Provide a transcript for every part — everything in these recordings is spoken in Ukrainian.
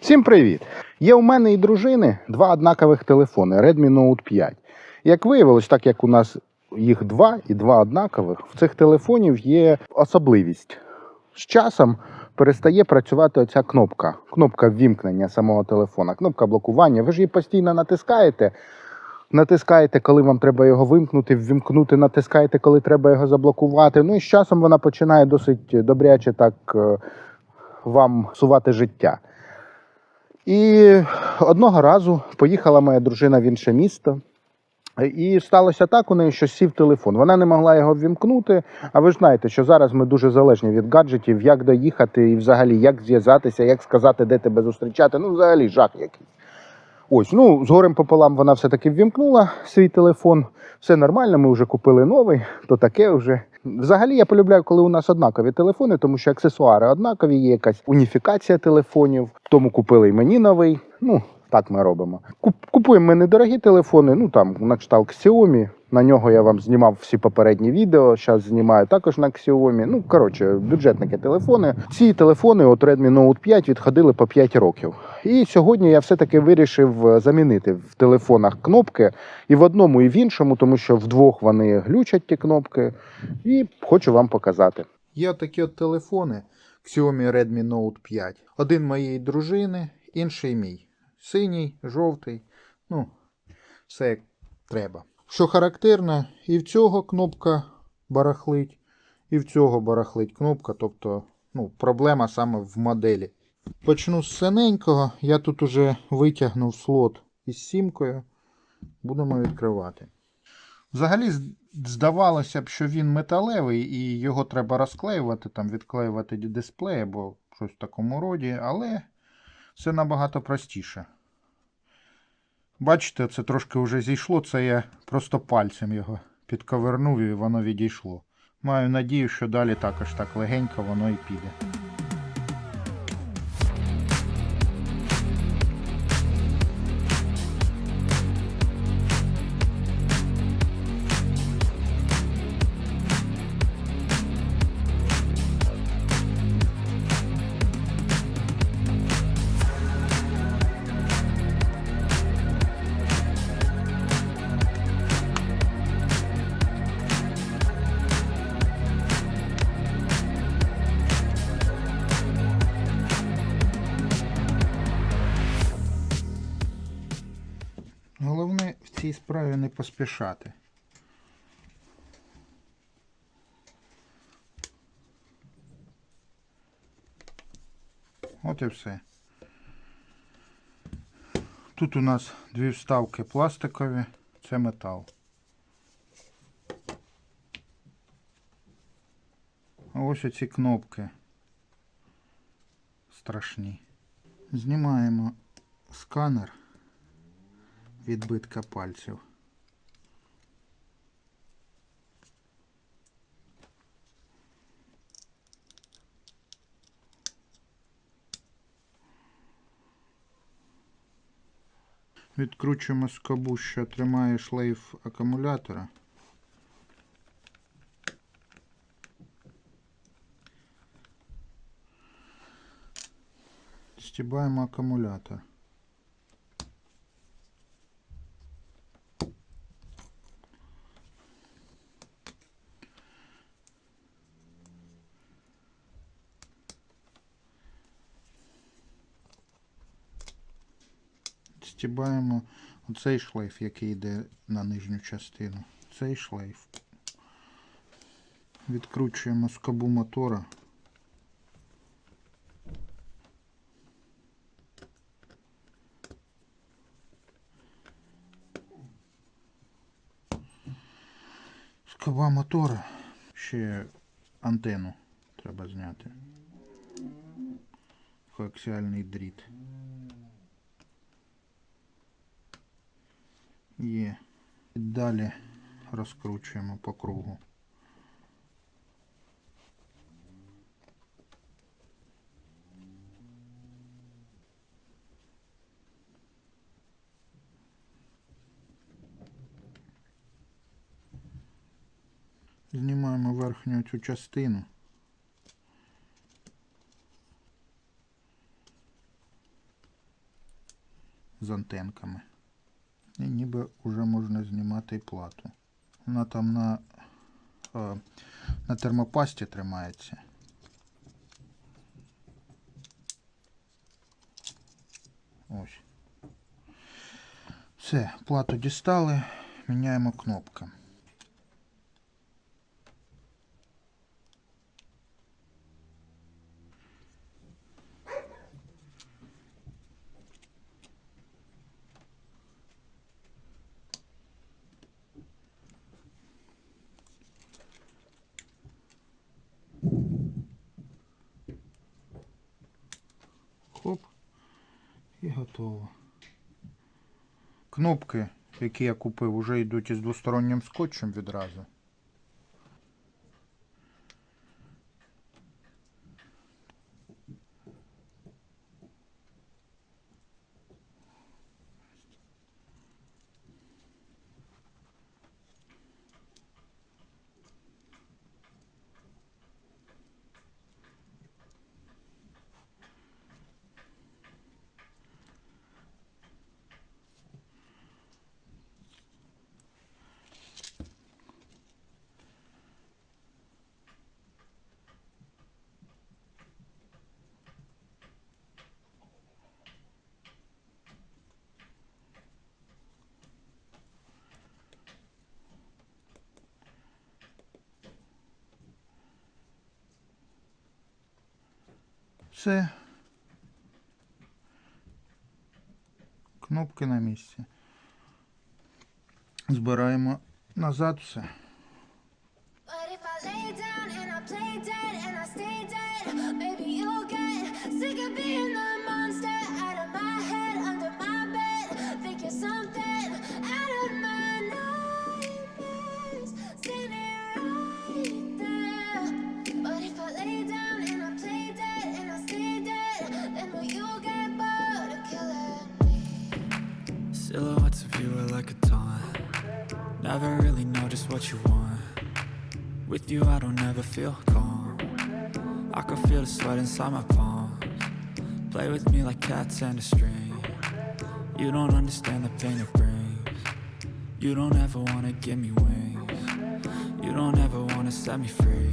Всім привіт! Є у мене і дружини два однакових телефони Redmi Note 5. Як виявилось, так як у нас їх два і два однакових, в цих телефонів є особливість. З часом перестає працювати оця кнопка, кнопка ввімкнення самого телефона, кнопка блокування. Ви ж її постійно натискаєте. Натискаєте, коли вам треба його вимкнути, ввімкнути, натискаєте, коли треба його заблокувати. Ну і з часом вона починає досить добряче так е, вам псувати життя. І одного разу поїхала моя дружина в інше місто. І сталося так у неї, що сів телефон. Вона не могла його ввімкнути. А ви ж знаєте, що зараз ми дуже залежні від гаджетів, як доїхати і взагалі як зв'язатися, як сказати, де тебе зустрічати. Ну, взагалі, жах якийсь. Ось, ну, з горем пополам вона все-таки ввімкнула свій телефон. Все нормально, ми вже купили новий, то таке вже. Взагалі я полюбляю, коли у нас однакові телефони, тому що аксесуари однакові, є якась уніфікація телефонів. Тому купили і мені новий. Ну, так ми робимо. Купуємо ми недорогі телефони, ну там на кшталт Xiaomi. На нього я вам знімав всі попередні відео. Зараз знімаю також на Xiaomi. Ну, коротше, бюджетники телефони. Ці телефони от Redmi Note 5 відходили по 5 років. І сьогодні я все-таки вирішив е, замінити в телефонах кнопки і в одному, і в іншому, тому що вдвох вони глючать ті кнопки. І хочу вам показати. Є такі от телефони Xiaomi Redmi Note 5. Один моєї дружини, інший мій. Синій, жовтий. Ну, все як треба. Що характерно, і в цього кнопка барахлить, і в цього барахлить кнопка. Тобто, ну, проблема саме в моделі. Почну з синенького. Я тут уже витягнув слот із сімкою. Будемо відкривати. Взагалі, здавалося б, що він металевий і його треба розклеювати, там, відклеювати дисплей або щось в такому роді, але все набагато простіше. Бачите, це трошки вже зійшло, це я просто пальцем його підковернув і воно відійшло. Маю надію, що далі також так легенько воно і піде. Цій справі не поспішати. От і все. Тут у нас дві вставки пластикові, це метал. Ось оці кнопки страшні. Знімаємо сканер відбитка пальців. Відкручуємо скобу, що тримає шлейф акумулятора. Стібаємо акумулятор. Стібаємо оцей шлейф, який йде на нижню частину. Цей шлейф. Відкручуємо скобу мотора. Скоба мотора. Ще антенну треба зняти. Коаксіальний дріт. є. І далі розкручуємо по кругу. Знімаємо верхню цю частину. З антенками. І ніби вже можна знімати і плату. Вона там на, на термопасті тримається. Ось. Все, плату дістали, міняємо кнопки. І готово. Кнопки, які я купив, вже йдуть із двостороннім скотчем відразу. Все. Кнопки на місці. Збираємо назад все. But Silhouettes of you are like a taunt. Never really know just what you want. With you, I don't ever feel calm. I can feel the sweat inside my palms. Play with me like cats and a string. You don't understand the pain it brings. You don't ever wanna give me wings. You don't ever wanna set me free.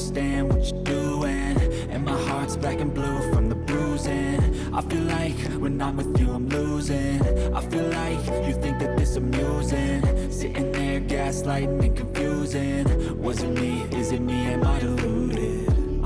understand what you're doing. And my heart's black and blue from the bruising. I feel like when I'm with you, I'm losing. I feel like you think that this amusing. Sitting there gaslighting and confusing. Was it me? Is it me?